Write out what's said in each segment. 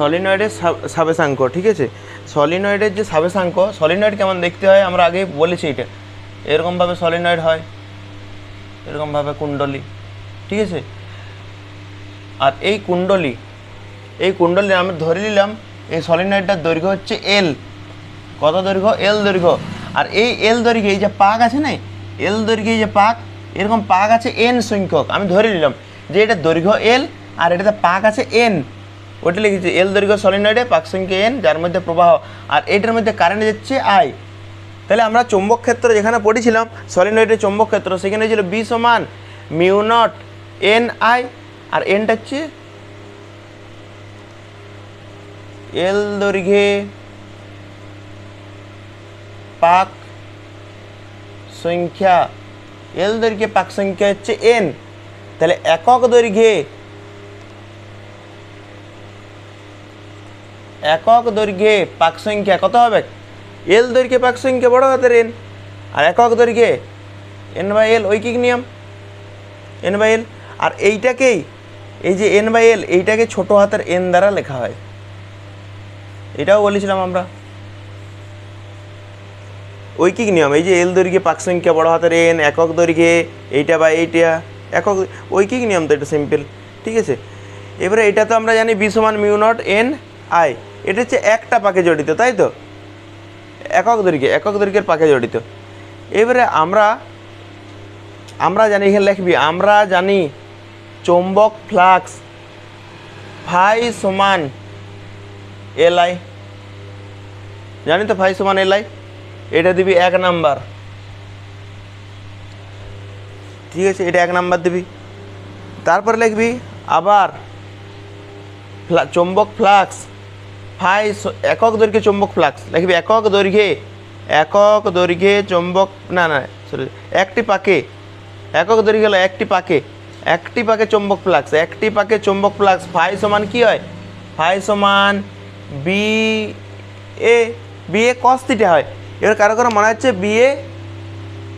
সলিনয়েডের সাবেশাঙ্ক ঠিক আছে? সলিনয়েডের যে সাবেশাঙ্ক সলিনয়েড কেমন দেখতে হয়? আমরা আগেই বলেছি এটা। এরকমভাবে সলিনয়েড হয়, এরকমভাবে কুণ্ডলী, ঠিক আছে? আর এই কুণ্ডলী এই কুণ্ডলী আমি ধরে নিলাম, এই সলিনয়েডটার দৈর্ঘ্য হচ্ছে এল কত দৈর্ঘ্য? এল দৈর্ঘ্য। আর এই এল দৈর্ঘ্যে, এই যে পাক আছে না এল দৈর্ঘ্যে যে পাক, এরকম পাক আছে এন সংখ্যক। আমি ধরে নিলাম যে এটা দৈর্ঘ্য এল আর এটাতে পাক আছে এন ওটা লিখেছি এল দৈর্ঘ্য সলিনয়েডে পাক সংখ্যা এন যার মধ্যে প্রবাহ, আর এটার মধ্যে কারেন্ট যাচ্ছে আই তাহলে আমরা চৌম্বক ক্ষেত্র যেখানে পড়েছিলাম সলিনয়েডের চৌম্বক ক্ষেত্র, সেখানে ছিল বি সমান mu naught N I R এনটা হচ্ছে এল দৈর্ঘ্যে পাক সংখ্যা এল দৈর্ঘ্যে পাক সংখ্যা হচ্ছে এন তাহলে একক দৈর্ঘ্যে একক দৈর্ঘ্যে পাক সংখ্যা কত হবে? এল দৈর্ঘ্যে পাক সংখ্যা বড় হাতের এন আর একক দৈর্ঘ্যে এন বাই এল ঐকিক নিয়ম এন বাই এল আর এইটাকেই, এই যে এন বাই এল এইটাকে ছোট হাতের এন দ্বারা লেখা হয়। এটাও বলেছিলাম আমরা। ঐকিক নিয়ম, এই যে এল দৈর্ঘ্যে পাক সংখ্যা বড় হাতের এন একক দৈর্ঘ্যে এইটা বা এইটা, একক, ঐকিক নিয়ম তো এটা সিম্পল ঠিক আছে? এবারে এটা তো আমরা জানি বি সমান মিউ নট এন আই এটা হচ্ছে একটা পাকে জড়িত, তাই তো? একক দৈর্ঘ্যে, একক দৈর্ঘ্যের পাকে জড়িত। এবারে আমরা আমরা জানি, এখানে লিখবি, আমরা জানি চৌম্বক ফ্লাক্স ফাই সমান এল আই। জানি তো ফাই সমান এল আই? এটা দিবি এক নাম্বার। ঠিক আছে, এটা এক নাম্বার দিবি। তারপরে লিখবি আবার চৌম্বক ফ্লাক্স ফাই একক দৈর্ঘ্যে চৌম্বক ফ্লাক্স লিখবি একক দৈর্ঘ্যে একক দৈর্ঘ্যে চৌম্বক, না না সরি একটি পাকে, একক দৈর্ঘ্য হলো একটি পাকে একটি পাকে চৌম্বক ফ্লাক্স একটি পাকে চৌম্বক ফ্লাক্স ফাই সমান কি হয়? ফাই সমান B A B A cos theta হয়। এবার কারও কারও মনে হচ্ছে বি এ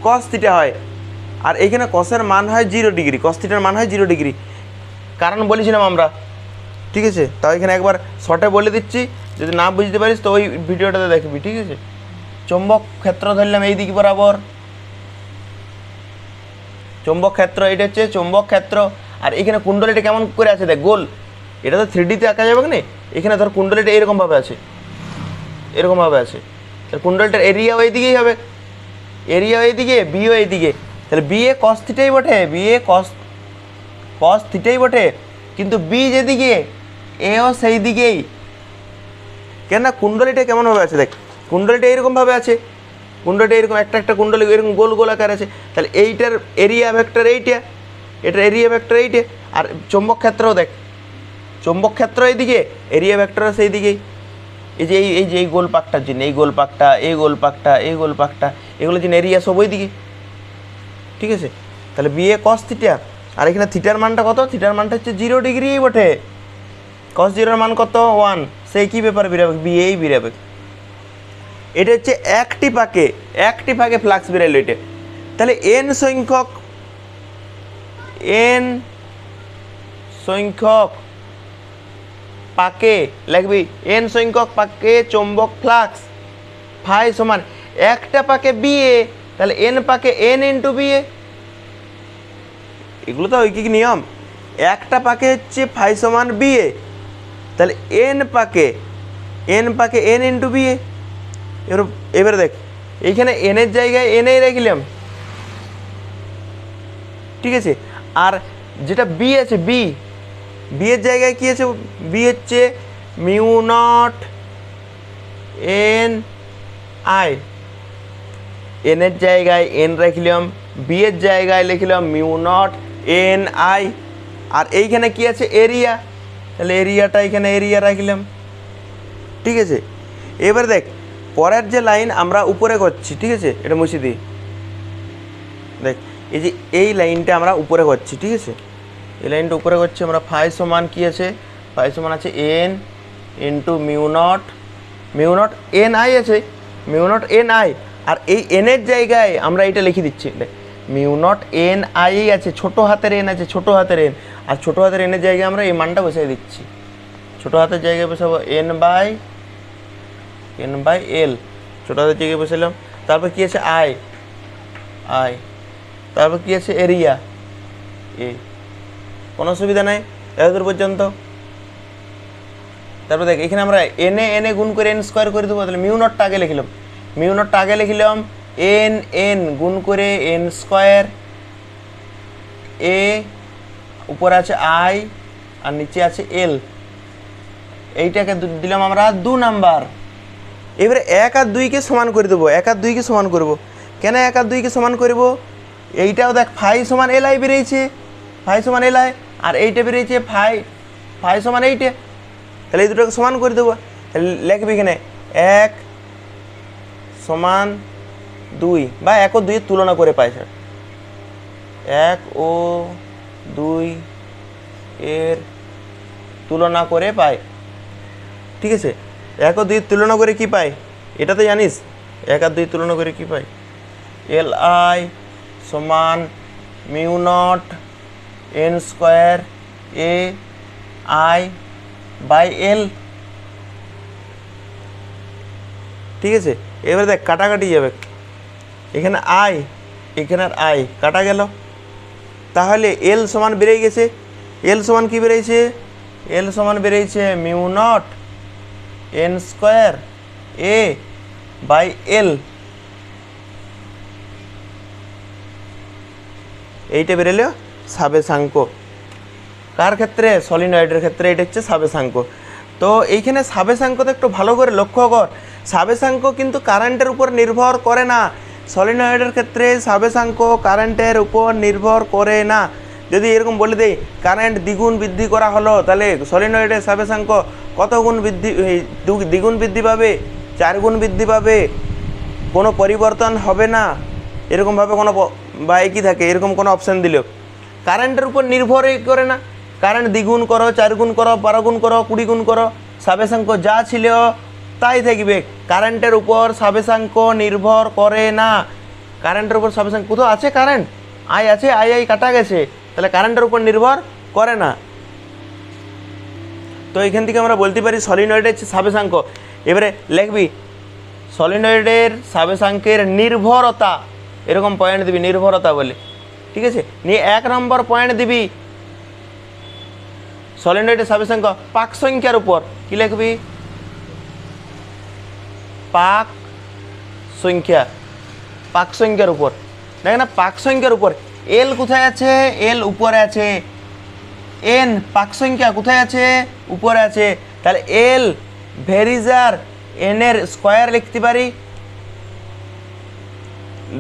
কস থিটা হয়। আর এইখানে কসের মান হয় জিরো ডিগ্রি কস থিটার মান হয় জিরো ডিগ্রি কারণ বলেছিলাম আমরা ঠিক আছে? তাও এখানে একবার শর্টে বলে দিচ্ছি। যদি না বুঝতে পারিস তো ওই ভিডিওটাতে দেখবি, ঠিক আছে? চৌম্বক ক্ষেত্র ধরলাম এই দিক বরাবর। চৌম্বক ক্ষেত্র, এটা হচ্ছে চৌম্বক ক্ষেত্র। আর এখানে কুণ্ডলীটা কেমন করে আছে দেখ, গোল। এটা তো থ্রি ডিতে আঁকা যাবে না এখানে ধর কুণ্ডলীটা এরকমভাবে আছে। এরকমভাবে আছে। তাহলে কুণ্ডলটার এরিয়াও এইদিকেই হবে। এরিয়াও এইদিকে বিও এইদিকে তাহলে বি এ কস থিটাই বটে বি এ কস কস বটে। কিন্তু বি যেদিকে এও সেই দিকেই। কেন কুণ্ডলীটা কেমনভাবে আছে দেখ, কুণ্ডলীটা এরকমভাবে আছে, কুণ্ডলীটা এরকম একটা একটা কুণ্ডলী এরকম গোল গোল আকার আছে, তাহলে এইটার এরিয়া ভেক্টর এইটা, এটার এরিয়া ভেক্টর এইটা, আর চৌম্বক ক্ষেত্রও দেখ, চৌম্বক ক্ষেত্র এইদিকে এরিয়া ভেক্টর সেই দিকেই এই যে এই এই যে এই গোল পাকটার জন্য এই গোল পাকটা, এই গোল পাকটা, এই গোল পাকটা, এগুলো জন্য এরিয়া সব ওই দিকে ঠিক আছে? তাহলে বিএ কস থিটা আর এখানে থিটার মানটা কত? থিটার মানটা হচ্ছে জিরো ডিগ্রি বটে। কস জিরোর মান কত? ওয়ান সেই কী ব্যাপার বেরাবে? বিএই বেরাবে। এটা হচ্ছে একটি পাকে একটি পাকে ফ্লাক্স বেরাইলো এটা। তাহলে এন সংখ্যক এন সংখ্যক পাকে লিখবি এন সংখ্যক পাকে চৌম্বক ফ্লাক্স ফাই সমান একটা পাকে বিএ তাহলে এন পাকে এন ইন্টু বিএ এগুলো তো ঐকিক নিয়ম। একটা পাকে হচ্ছে ফাই সমান বিএ তাহলে এন পাকে এন পাকে এন ইন্টু বিএ এবার, এবারে দেখ, এইখানে এনের জায়গায় এনেই রাখলাম। ঠিক আছে? আর যেটা বি আছে বি বি এর জায়গায় কী আছে? বি হচ্ছে মিউ নট এন আই এনের জায়গায় এন রাখলাম বি এর জায়গায় লিখলাম মিউ নট এন আই আর এইখানে কি আছে? এরিয়া তাহলে এরিয়াটা এখানে এরিয়া রাখলাম। ঠিক আছে? এবার দেখ, পরের যে লাইন আমরা উপরে করছি, ঠিক আছে? এটা মুছে দিই। দেখ, এই যে এই লাইনটা আমরা উপরে করছি, ঠিক আছে? এই লাইনটা উপরে করছি আমরা ফাই সমান কী আছে? ফাই সমান আছে N into mu nought. Mu nought N I আছে? Mu nought N I. আর এই এনের জায়গায় আমরা এটা লিখে দিচ্ছি। দেখ, মিউ নট এন আই আছে, ছোটো হাতের এন আছে, ছোটো হাতের এন। আর ছোট হাতের এনের জায়গায় আমরা এই মানটা বসিয়ে দিচ্ছি। ছোটো হাতের জায়গায় বসাবো N by N by L ছোটো হাতের জায়গায় বসালাম। তারপর কী আছে? আই আই তারপর কী আছে? এরিয়া এ কোনো অসুবিধা নাই। এতদূর পর্যন্ত। তারপর দেখ, এখানে আমরা এনে এনে গুণ করে এন স্কোয়ার করে দেবো। তাহলে মিউ নটটা আগে লিখলাম। মিউ নটটা আগে লিখলাম এন এন গুণ করে এন স্কোয়ার এ উপরে আছে আই, আর নিচে আছে এল। এইটাকে দিলাম আমরা দু নাম্বার। এবারে এক আর দুইকে সমান করে দেবো, এক আর দুইকে সমান করব। কেন এক আর দুইকে সমান করব? এইটাও দেখ, ফাই সমান এল আই বেরিয়েছে। ফাই সমান এল আই, আর এইটা বেরিয়েছে ফাই। ফাই সমান এইটে। তাহলে এই দুটোকে সমান করে দেবো। লিখবি এখানে এক সমান দুই, বা এক ও দুইয়ের তুলনা করে পাই, স্যার। এক ও দুই এর তুলনা করে পাই ঠিক আছে? এক ও দুইয়ের তুলনা করে কি পাই এটা তো জানিস। এক আর দুই তুলনা করে কি পাই এল আই সমান mu nought N square A I by L. ঠিক আছে? এবারে দেখ, কাটাকাটি যাবে। এখানে আই, এখানে আর আই। কাটা গেল। তাহলে এল সমান বেড়ে গেছে। এল সমান কি বেড়েছে? এল সমান বেড়েছে mu nought N square A by L এইটা বেরোলো সাবেশাঙ্ক কার ক্ষেত্রে? সলিনয়েডের ক্ষেত্রে, এটা হচ্ছে সাবেশাঙ্ক তো এইখানে সাবেশাঙ্কতে একটু ভালো করে লক্ষ্য কর। সাবেশাঙ্ক কিন্তু কারেন্টের উপর নির্ভর করে না। সলিনয়েডের ক্ষেত্রে সাবেশাঙ্ক কারেন্টের উপর নির্ভর করে না। যদি এরকম বলে দেই, কারেন্ট দ্বিগুণ বৃদ্ধি করা হলো, তাহলে সলিনয়েডের সাবেশাঙ্ক কত গুণ বৃদ্ধি দ্বিগুণ বৃদ্ধি পাবে? চার গুণ বৃদ্ধি পাবে? কোনো পরিবর্তন হবে না? এরকমভাবে কোনো বা একই থাকে, এরকম কোনো অপশান দিল। কারেন্টের উপর নির্ভরই করে না। কারেন্ট দ্বিগুণ করো চার গুণ করো বারো গুণ করো কুড়ি গুণ করো। সাবেশাঙ্ক যা ছিল তাই থাকবে কারেন্টের উপর সাবেশাঙ্ক নির্ভর করে না। কারেন্টের উপর সাবেশাঙ্ক, কোথাও আছে কারেন্ট আই আছে আই আই কাটা গেছে। তাহলে কারেন্টের উপর নির্ভর করে না। তো এখান থেকে আমরা বলতে পারি সলিনয়েডের সাবেশাঙ্ক। এবারে লিখবি সলিনয়েডের সাবেশাঙ্কের নির্ভরতা। এরকম পয়েন্ট দিবি, নির্ভরতা বলে। ঠিক আছে? নিয়ে এক নম্বর পয়েন্ট দিবি। সলিনয়েডের সাবেশাঙ্ক, পাক সংখ্যার উপর। কি লিখবি? পাক সংখ্যা, পাক সংখ্যার উপর। দেখ না, পাক সংখ্যার উপর। এল কোথায় আছে? এল উপরে আছে। এন পাক সংখ্যা কোথায় আছে? উপরে আছে। তাহলে এল ভেরিজার এনের স্কোয়ার লিখতে পারি।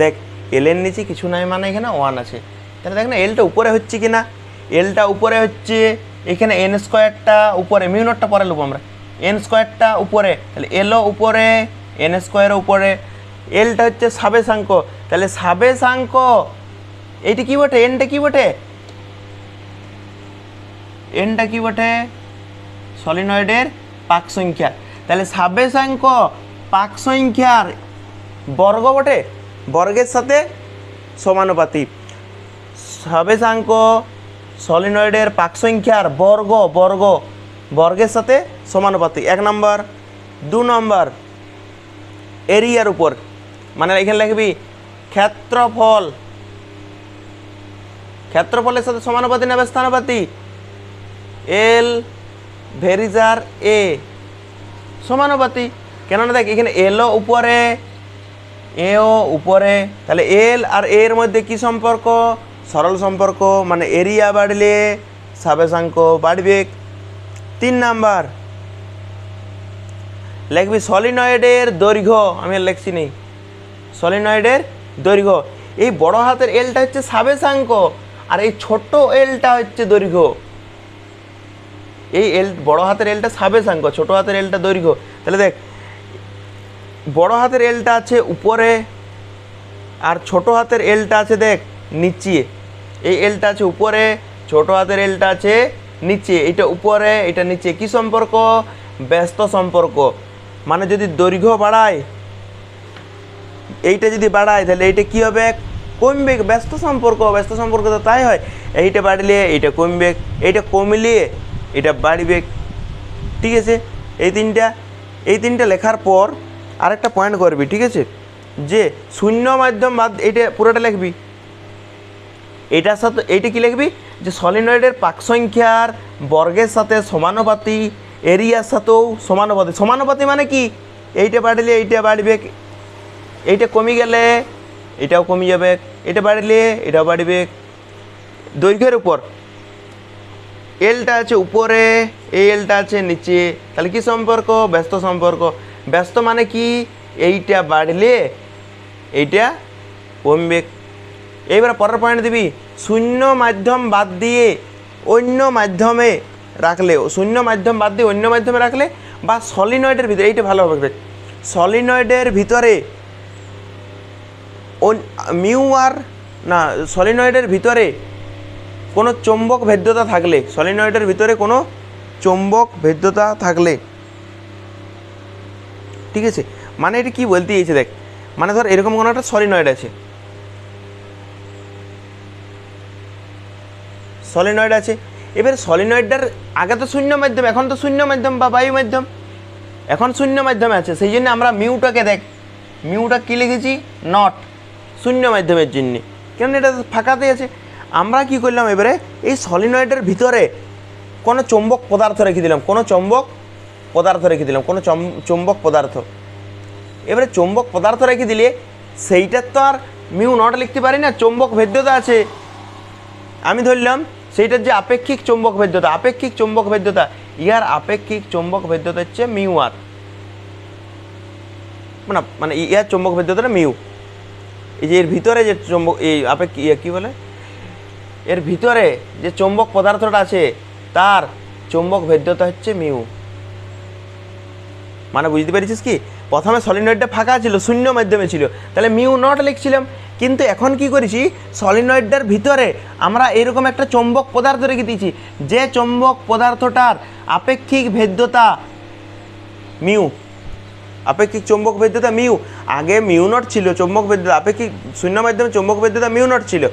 দেখ এল এর নিচে কিছু নাই মানে এখানে ওয়ান আছে। তাহলে দেখ না এলটা উপরে হচ্ছে কি না এলটা উপরে হচ্ছে, এখানে এন স্কোয়ারটা উপরে মিউনটটা পরে নেব আমরা। এন স্কোয়ারটা উপরে, তাহলে এলও উপরে। এন স্কোয়ারও উপরে এলটা হচ্ছে সাবেশাঙ্ক তাহলে সাবেশাঙ্ক এইটা কি বটে? এনটা কি বটে? এনটা কি বটে? সলিনয়েডের পাক সংখ্যা তাহলে সাবেশাঙ্ক পাক সংখ্যার বর্গ বটে? বর্গের সাথে সমানুপাতিক। সাবেশাঙ্ক সলিনয়েডের পাক সংখ্যার বর্গ বর্গ, বর্গের সাথে সমানুপাতিক। এক নম্বর, দু নম্বর এরিয়ার উপর। মানে এখানে লিখবি, ক্ষেত্রফল। ক্ষেত্রফলের সাথে সমানুপাতি নেবে স্থানুপাতি এল ভেরিজার এ সমানুপাতি কেননা দেখ, এখানে এলও উপরে এও উপরে। তাহলে এল আর এর মধ্যে কি সম্পর্ক? সরল সম্পর্ক মানে এরিয়া বাড়লে সাবেশাঙ্ক বাড়বে। তিন নাম্বার। লিখবি সলিনয়েডের দৈর্ঘ্য, আমি লিখছি নেই। সলিনয়েডের দৈর্ঘ্য। এই বড় হাতের এলটা হচ্ছে সাবেশাঙ্ক, আর এই ছোট এলটা হচ্ছে দৈর্ঘ্য। এই এল বড় হাতের এলটা সাবেশাঙ্ক, ছোট হাতের এলটা দৈর্ঘ্য। তাহলে দেখ, বড় হাতের এলটা আছে উপরে, আর ছোট হাতের এলটা আছে দেখ, নিচে। এই এলটা আছে উপরে, ছোট হাতের এলটা আছে নিচে। এটা উপরে এটা নিচে। কি সম্পর্ক? ব্যস্ত সম্পর্ক। মানে যদি দৈর্ঘ্য বাড়ায়, এইটা যদি বাড়ায়, তাহলে এইটা কী হবে? কমবে, ব্যস্ত সম্পর্ক ব্যস্ত সম্পর্ক তো তাই হয়। এইটা বাড়লে এইটা কমবে, এইটা কমলে এটা বাড়বে। ঠিক আছে? এই তিনটা এই তিনটা লেখার পর আরেকটা পয়েন্ট করবি, ঠিক আছে? যে শূন্য মাধ্যম বাদ এটা পুরোটা লিখবি। এটার সাথে, এইটা কি লিখবি? যে সলিনয়েডের পাক সংখ্যার বর্গের সাথে সমানুপাতি এরিয়ার সাথেও সমানুপাতি। সমানুপাতি মানে কি? এইটা বাড়লে এইটা বাড়বে, এইটা কমে গেলে এটাও কমে যাবে, এটা বাড়লে এটাও বাড়বে। দৈর্ঘ্যের উপর। এলটা আছে উপরে, এই এলটা আছে নিচে। তাহলে কি সম্পর্ক? ব্যস্ত সম্পর্ক। ব্যস্ত মানে কি? এইটা বাড়লে এইটা কমবে। এইবার পরের পয়েন্ট দিবি। শূন্য মাধ্যম বাদ দিয়ে অন্য মাধ্যমে রাখলে শূন্য মাধ্যম বাদ দিয়ে অন্য মাধ্যমে রাখলে বা সলিনয়েডের ভিতরে, এইটা ভালো হবে সলিনয়েডের ভিতরে মিউ আর না সলিনয়েডের ভিতরে কোনো চৌম্বক ভেদ্যতা থাকলে সলিনয়েডের ভিতরে কোনো চৌম্বক ভেদ্যতা থাকলে, ঠিক আছে? মানে এটা কি বলতে চাইছে দেখ মানে ধর এরকম কোনো একটা সলিনয়েড আছে। সলিনয়েড আছে এবার সলিনয়েডটার আগে তো শূন্য মাধ্যম, এখন তো শূন্য মাধ্যম বা বায়ু মাধ্যম। এখন শূন্য মাধ্যমে আছে, সেই জন্য আমরা মিউটাকে দেখ, মিউটা কী লিখেছি? নট শূন্য মাধ্যমের জন্যে। কেন এটা ফাঁকাতে আছে। আমরা কি করলাম এবারে? এই সলিনয়েডের ভিতরে কোনো চৌম্বক পদার্থ রেখে দিলাম, কোনো চৌম্বক পদার্থ রেখে দিলাম, কোনো চম- চৌম্বক পদার্থ। এবারে চৌম্বক পদার্থ রেখে দিলে সেইটার তো আর মিউ নট লিখতে পারি না, চৌম্বক ভেদ্যতা আছে। আমি ধরলাম সেইটার যে আপেক্ষিক চৌম্বক ভেদ্যতা, আপেক্ষিক চৌম্বক ভেদ্যতা ইয়ার আপেক্ষিক চৌম্বক ভেদ্যতা হচ্ছে মিউ আর। মানে মানে ইয়ার চৌম্বক ভেদ্যতাটা মিউ। এই যে এর ভিতরে যে চৌম্বক, এই আপেক্ষিক ইয়ে কী বলে? এর ভিতরে যে চৌম্বক পদার্থটা আছে, তার চৌম্বক ভেদ্যতা হচ্ছে মিউ। মানে বুঝতে পেরেছিস কি? প্রথমে সলিনয়েডটা ফাঁকা ছিল, শূন্য মাধ্যমে ছিল। তাহলে মিউ নট লিখছিলাম কিন্তু এখন কি করেছি? সলিনয়েডটার ভিতরে আমরা এরকম একটা চৌম্বক পদার্থ রেখে দিয়েছি। যে চৌম্বক পদার্থটার আপেক্ষিক ভেদ্যতা মিউ, আপেক্ষিক চৌম্বক ভেদ্যতা মিউ, আগে মিউ নট ছিল, চৌম্বক ভেদ্যতা, আপেক্ষিক শূন্য মাধ্যমে চৌম্বক ভেদ্যতা মিউ নট ছিল।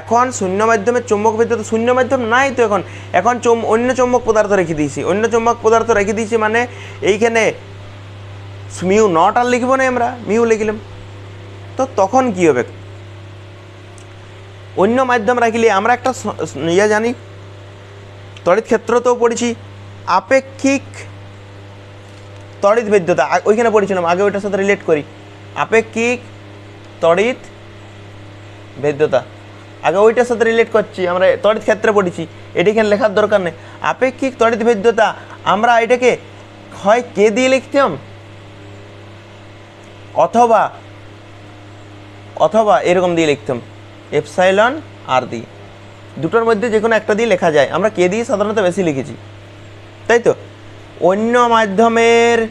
এখন শূন্য মাধ্যমে চৌম্বক ভেদ্যতা শূন্য মাধ্যম নাই তো এখন এখন চৌম, অন্য চৌম্বক পদার্থ রেখে দিয়েছি। অন্য চৌম্বক পদার্থ রেখে দিয়েছি মানে এইখানে মিউ নট আর লিখব না আমরা, মিউ লিখলাম। তো তখন কি হবে? অন্য মাধ্যম রাখিলে আমরা একটা ইয়ে জানি, তড়িৎ ক্ষেত্রতেও পড়েছি, আপেক্ষিক তড়িৎ ভেদ্যতা ওইখানে পড়েছিলাম, আগে ওইটার সাথে রিলেট করি, আপেক্ষিক তড়িৎ ভেদ্যতা আগে ওইটার সাথে রিলেট করছি, আমরা তড়িৎ ক্ষেত্রে পড়েছি, এটা এখানে লেখার দরকার নেই, আপেক্ষিক তড়িৎ ভেদ্যতা আমরা এটাকে হয় কে দিয়ে লিখতাম অথবা অথবা এরকম দিয়ে লিখতাম এপসাইলন আর দিয়ে দুটোর মধ্যে যে কোনো একটা দিয়ে লেখা যায়। আমরা কে দিয়ে সাধারণত বেশি লিখেছি? তাই তো? অন্য মাধ্যমের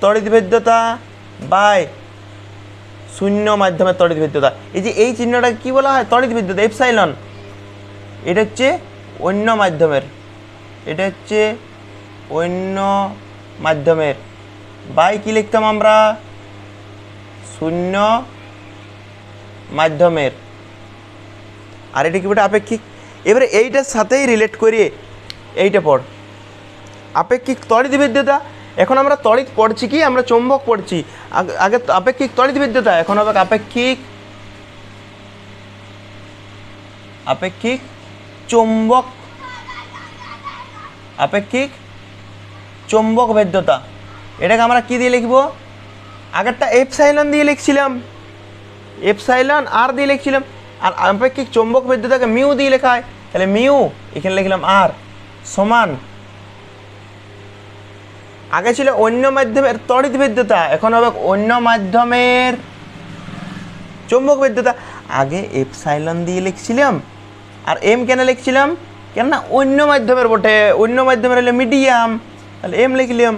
তড়িৎ ভেদ্যতা বাই শূন্য মাধ্যমের তড়িৎ ভেদ্যতা এই যে এই চিহ্নটা কি বলা হয়? তড়িৎ ভেদ্যতা এপসাইলন। এটা হচ্ছে অন্য মাধ্যমের। এটা হচ্ছে অন্য মাধ্যমের। বাই কি লিখতাম আমরা? শূন্য মাধ্যমের। আর এটা কি বলে আপেক্ষিক? এবারে এইটার সাথেই রিলেট করিয়ে এইটা পড়। আপেক্ষিক তড়িৎ বিদ্যুতা, এখন আমরা তড়িৎ পড়ছি কি? আমরা চৌম্বক পড়ছি। আগে আপেক্ষিক তড়িৎ বিদ্যুতা, এখন হবে আপেক্ষিক আপেক্ষিক চৌম্বক আপেক্ষিক চৌম্বক ভেদ্যতা এটাকে আমরা কি দিয়ে লিখব? আগেরটা এপসাইলন দিয়ে লিখছিলাম। এপসাইলন আর দিয়ে লিখছিলাম। আর আপেক্ষিক চৌম্বক বিদ্যুতাকে মিউ দিয়ে লেখা হয়। তাহলে মিউ, এখানে লিখলাম আর, সমান। আগে ছিল অন্য মাধ্যমের তড়িৎ বিদ্যুতা, এখন হবে অন্য মাধ্যমের চৌম্বক বিদ্যুতা। আগে এপসাইলন দিয়ে লিখছিলাম, আর এম কেন লিখছিলাম? কেননা অন্য মাধ্যমের বটে, অন্য মাধ্যমের হলে মিডিয়াম। তাহলে এম লিখলাম।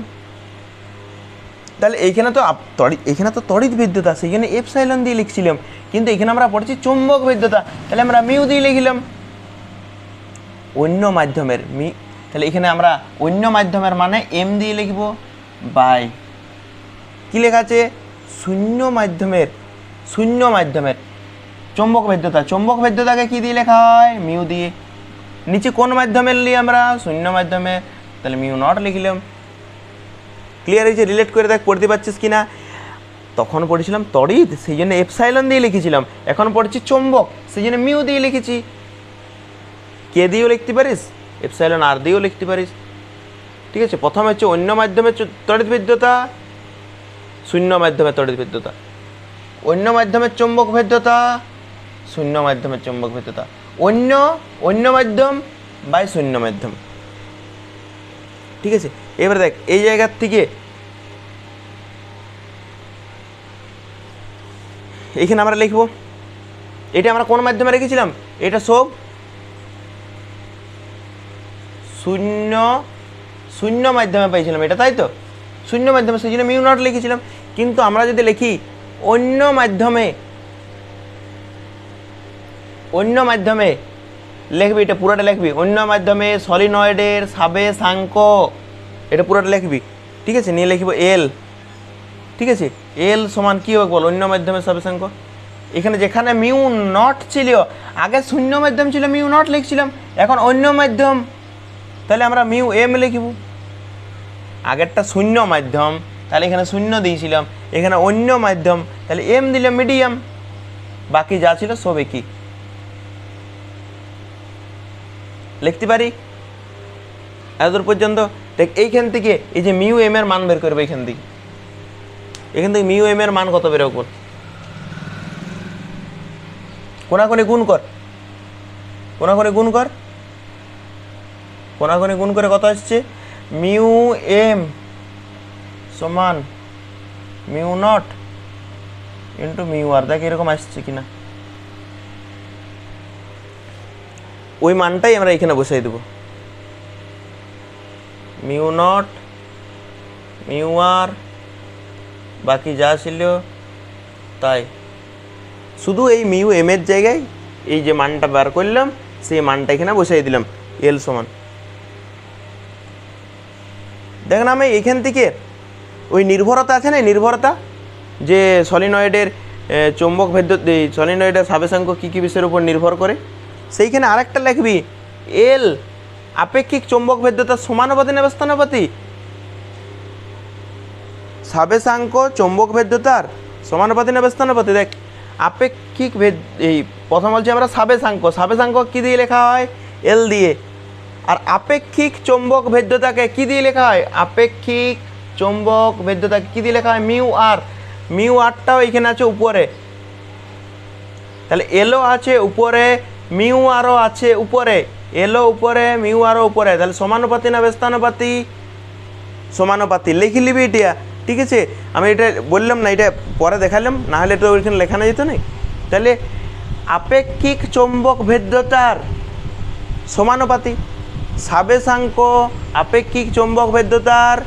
তাহলে এইখানে তো তড়িৎ এখানে তো তড়িৎ বিদ্যুৎ আছে এখানে এপসাইলন দিয়ে লিখছিলাম। কিন্তু এখানে আমরা পড়ছি চুম্বক বিদ্যুতা তাহলে আমরা মিউ দিয়ে লিখলাম। অন্য মাধ্যমের মি তাহলে এখানে আমরা অন্য মাধ্যমের মানে এম দিয়ে লিখব বাই। কি লেখা আছে? শূন্য মাধ্যমের শূন্য মাধ্যমের চৌম্বক ভেদ্যতা চৌম্বক ভেদ্যতাকে কি দিয়ে লেখা হয়? মিউ দিয়ে। নিচে কোন মাধ্যমের নিয়ে আমরা? শূন্য মাধ্যমে। তাহলে মিউ নট লিখলাম। ক্লিয়ার হয়েছে রিলেট করে দেখ, পড়তে পারছিস কি না তখন পড়েছিলাম তড়িৎ, সেই জন্য এপসাইলন দিয়ে লিখেছিলাম। এখন পড়ছি চুম্বক, সেই জন্য মিউ দিয়ে লিখেছি। কে দিয়েও লিখতে পারিস এপসাইলন আর দিয়েও লিখতে পারিস। ঠিক আছে? প্রথমে হচ্ছে অন্য মাধ্যমে তড়িৎ বিদ্যুতা, শূন্য মাধ্যমে তড়িৎ বিদ্যুতা। অন্য মাধ্যমের চুম্বক ভেদ্যতা শূন্য মাধ্যমের চুম্বক ভেদ্যতা অন্য অন্য মাধ্যম বাই শূন্য মাধ্যম। ঠিক আছে? এবারে দেখ, এই জায়গার থেকে এইখানে আমরা লিখব, এটা আমরা কোন মাধ্যমে রেখেছিলাম? এটা সব শূন্য শূন্য মাধ্যমে পাইছিলাম এটা, তাই তো? শূন্য মাধ্যমে, সেই জন্য মিউ নট লিখেছিলাম। কিন্তু আমরা যদি লিখি অন্য মাধ্যমে অন্য মাধ্যমে লিখবি, এটা পুরোটা লিখবি। অন্য মাধ্যমে সলিনয়েডের সাবে সাঙ্ক, এটা পুরোটা লিখবি। ঠিক আছে? নিয়ে লিখব এল ঠিক আছে? এল সমান কী হবে বল, অন্য মাধ্যমে সাবে সাঙ্ক। এখানে যেখানে মিউ নট ছিল, আগে শূন্য মাধ্যম ছিল, মিউ নট লিখছিলাম। এখন অন্য মাধ্যম। তাহলে আমরা মিউ এম লিখব। আগেরটা শূন্য মাধ্যম, তাহলে এখানে শূন্য দিয়েছিলাম। এখানে অন্য মাধ্যম, তাহলে এম দিলাম মিডিয়াম বাকি যা ছিল সব একই। লিখতে পারি? এতদূর পর্যন্ত? দেখ, এইখান থেকে এই যে মিউ এম এর মান বের করবে এখান থেকে। এখান থেকে মিউ এম এর মান কত বেরো কর কোনাকোনি গুণ কর। কোনাকোনি গুণ কর। কোনাকোনি গুণ করে কত আসছে? মিউ এম সমান mu naught into mu R. দেখ, এরকম আসছে কিনা। ওই মানটাই আমরা এখানে বসাই দেব। মিউ নট, মিউ আর, বাকি যা ছিল তাই। শুধু এই মিউ এম এর জায়গায় এই যে মানটা বার করলাম, সেই মানটা এখানে বসাই দিলাম, এল সমান। দেখেন আমি এখান থেকে ওই নির্ভরতা আছে না নির্ভরতা? যে সলিনয়েডের চৌম্বক ভেদ্য সলিনয়েডের সাবেশাঙ্ক কী কী বিষয়ের উপর নির্ভর করে? সেইখানে আরেকটা লিখবি, এল, আপেক্ষিক চৌম্বক ভেদ্যতার সমানুপাতি না ব্যস্তানুপাতি? সাবেশাঙ্ক চৌম্বক ভেদ্যতার সমানুপাতি না ব্যস্তানুপাতি? দেখ, আপেক্ষিক ভেদ এই প্রথম বলছি আমরা সাবেশাঙ্ক সাবেশাঙ্ক কী দিয়ে লেখা হয়? এল দিয়ে। আর আপেক্ষিক চৌম্বক ভেদ্যতাকে কী দিয়ে লেখা হয়? আপেক্ষিক চৌম্বক ভেদ্যতাকে কী দিয়ে লেখা হয়? মিউ আর। মিউ আরটাও এখানে আছে উপরে। তাহলে এলও আছে উপরে মিউ আরও আছে উপরে, এলো উপরে, মিউ আরও উপরে। তাহলে সমানুপাতি না ব্যস্তানুপাতি সমানুপাতি। লিখে নিবি এটা। ঠিক আছে? আমি এটা বললাম না, এটা পরে দেখালাম, না হলে তো ওইখানে লেখানো যেত না। তাহলে আপেক্ষিক চৌম্বক ভেদ্যতার সমানুপাতি। সাবেশাঙ্ক আপেক্ষিক চৌম্বক ভেদ্যতার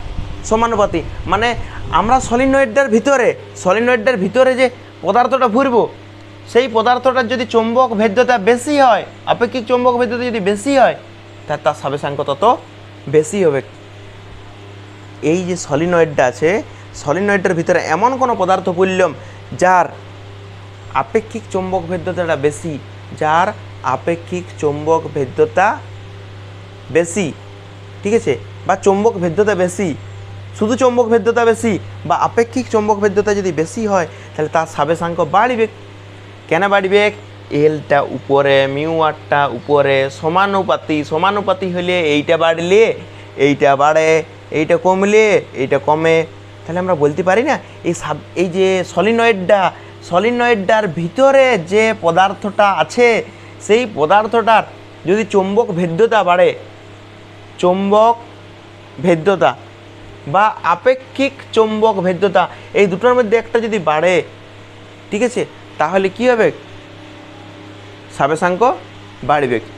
সমানুপাতি। মানে আমরা সলিনয়েডটার ভিতরে সলিনয়েডটার ভিতরে যে পদার্থটা ভরবো সেই পদার্থটার যদি চৌম্বক ভেদ্যতা বেশি হয়, আপেক্ষিক চৌম্বক ভেদ্যতা যদি বেশি হয় তাহলে তার সাবেশাঙ্ক তত বেশি হবে। এই যে সলিনয়েডটা আছে সলিনয়েডের ভিতরে এমন কোনো পদার্থ পড়লাম যার আপেক্ষিক চৌম্বক ভেদ্যতাটা বেশি, যার আপেক্ষিক চৌম্বক ভেদ্যতা বেশি, ঠিক আছে? বা চৌম্বক ভেদ্যতা বেশি, শুধু চৌম্বক ভেদ্যতা বেশি বা আপেক্ষিক চৌম্বক ভেদ্যতা যদি বেশি হয়, তাহলে তার সাবেশাঙ্ক বাড়বে। কেন বাড়বে? এলটা উপরে মিউ আরটা উপরে, সমানুপাতি সমানুপাতি হলে এইটা বাড়লে, এইটা বাড়ে, এইটা কমলে, এইটা কমে। তাহলে আমরা বলতে পারি না, এই সাব এই যে সলিনয়েডটা, সলিনয়েডটার ভিতরে যে পদার্থটা আছে, সেই পদার্থটার যদি চৌম্বক ভেদ্যতা বাড়ে, চৌম্বক ভেদ্যতা বা আপেক্ষিক চৌম্বক ভেদ্যতা, এই দুটোর মধ্যে একটা যদি বাড়ে, ঠিক আছে? তাহলে কি হবে? সাবেশাঙ্ক বাড়বে